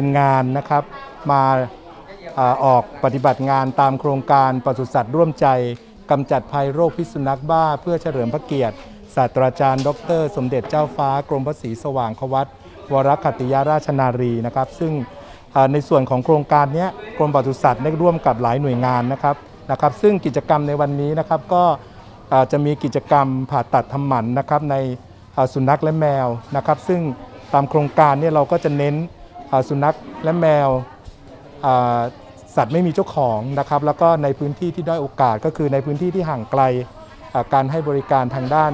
ทีมงานนะครับ มาออกปฏิบัติงานตามโครงการปศุสัตว์ร่วมใจกำจัดภัยโรคพิษสุนัขบ้า เพื่อเฉลิมพระเกียรติศาสตราจารย์ ดร สมเด็จเจ้าฟ้ากรมพระศรีสว่างควัตวรคตติยาราชนารีนะครับ ซึ่งในส่วนของโครงการนี้กรมปศุสัตว์ได้ร่วมกับหลายหน่วยงานนะครับนะครับ ซึ่งกิจกรรมในวันนี้นะครับก็จะมีกิจกรรมผ่าตัดทำหมันนะครับในสุนัขและแมวนะครับ ซึ่งตามโครงการเนี่ยเราก็จะเน้น สุนัขและแมวสัตว์ไม่มีเจ้าของนะครับแล้วก็ในพื้นที่ที่ด้อยโอกาสก็คือในพื้นที่ที่ห่างไกลการให้บริการทางด้าน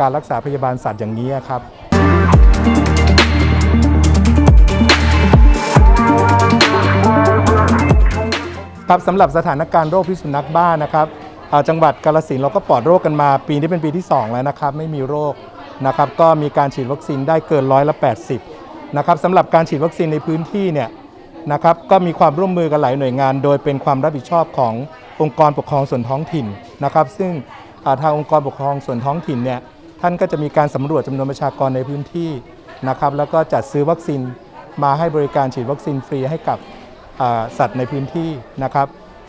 การรักษาพยาบาลสัตว์อย่างนี้ครับครับสำหรับสถานการณ์โรคพิษสุนัขบ้านะครับจังหวัดกาฬสินเราก็ปลอดโรคกันมา ปีนี้เป็นปีที่ 2 แล้วนะครับ ไม่มีโรคนะครับ ก็มีการฉีดวัคซีนได้เกินร้อยละ 80 นะครับสำหรับการฉีดวัคซีนในพื้นที่เนี่ยนะครับก็มีความร่วมมือกันหลายหน่วยงาน โดยเป็นความรับผิดชอบขององค์กรปกครองส่วนท้องถิ่นนะครับซึ่งาทางองค์กรปกครองส่วนท้องถิ่นเนี่ยท่านก็จะมีการสำรวจจำนวนประชากรในพื้นที่นะครับแล้วก็จัดซื้อวัคซีนมาให้บริการฉีดวัคซีนฟรีให้กับสัตว์ในพื้นที่นะครับ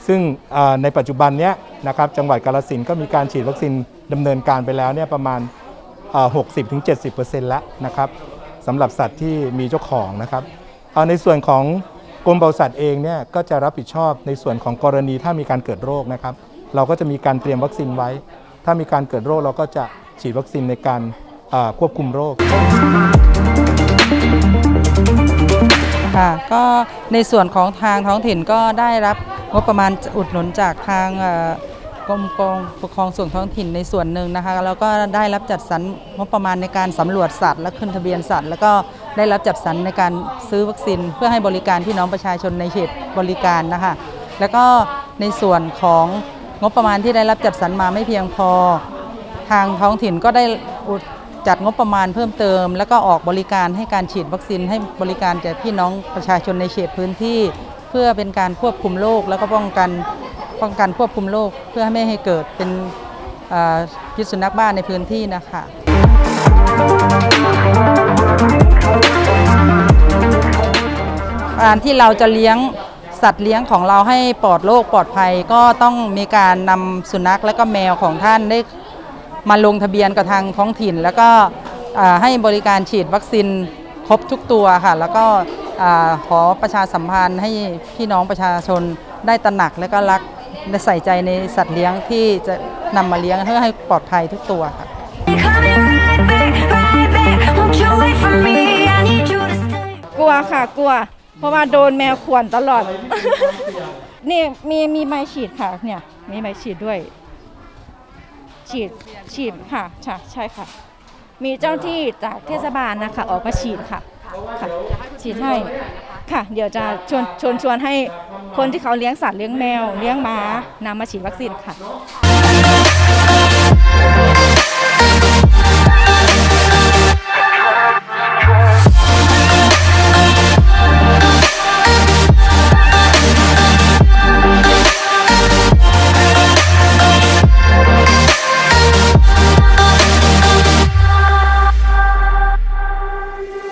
ซึ่งในปัจจุบันเนี้ยนะครับจังหวัดกาฬสินก็มีการฉีดวัคซีนดำเนินการไปแล้วเนี่ยประมาณอ่า60-70%แล้วนะครับ สำหรับสัตว์ที่มีเจ้าของนะครับอ่าในส่วนของกรมปศุสัตว์เองเนี่ยก็จะรับผิดชอบในส่วนของกรณีถ้ามีการเกิดโรคนะครับ เราก็จะมีการเตรียมวัคซีนไว้ ถ้ามีการเกิดโรคเราก็จะฉีดวัคซีนในการควบคุมโรคค่ะก็ในส่วนของทางท้องถิ่นก็ได้รับงบประมาณอุดหนุนจากทาง กรมกองปกครองส่วนท้องถิ่นในส่วนหนึ่งนะคะแล้วก็ได้รับจัดสรรงบประมาณในการสำรวจสัตว์และขึ้นทะเบียนสัตว์ แล้วก็ได้รับจัดสรรในการซื้อวัคซีน เพื่อให้บริการพี่น้องประชาชนในเขตบริการนะคะแล้วก็ในส่วนของงบประมาณที่ได้รับจัดสรรมาไม่เพียงพอ ทางท้องถิ่นก็ได้อุดจัดงบประมาณเพิ่มเติม แล้วก็ออกบริการให้การฉีดวัคซีนให้บริการแก่พี่น้องประชาชนในเขตพื้นที่ เพื่อเป็นการควบคุมโรคแล้วก็ป้องกัน ป้องกันควบคุมโรคเพื่อไม่ให้เกิดเป็นพิษสุนัขบ้าในพื้นที่นะคะการที่เราจะเลี้ยงสัตว์เลี้ยงของเราให้ปลอดโรคปลอดภัยก็ต้องมีการนำสุนัขและก็แมวของท่านได้มาลงทะเบียนกับทางท้องถิ่น แล้วก็ให้บริการฉีดวัคซีนครบทุกตัวค่ะ แล้วก็ขอประชาสัมพันธ์ให้พี่น้องประชาชนได้ตระหนักและก็รัก ใส่ใจในสัตว์เลี้ยงที่จะนำมาเลี้ยงเพื่อให้ปลอดภัยทุกตัวค่ะ กลัวค่ะกลัว เพราะว่าโดนแมวข่วนตลอด นี่มีมีไม้ฉีดค่ะเนี่ยมีไม้ฉีดด้วย ฉีดฉีดค่ะใช่ใช่ค่ะ มีเจ้าที่จากเทศบาลนะคะ ออกมาฉีดค่ะค่ะฉีดให้ ค่ะ เดี๋ยวจะชวนชวนชวนให้คนที่เขาเลี้ยงสัตว์เลี้ยงแมว เลี้ยงม้านำมาฉีดวัคซีนค่ะ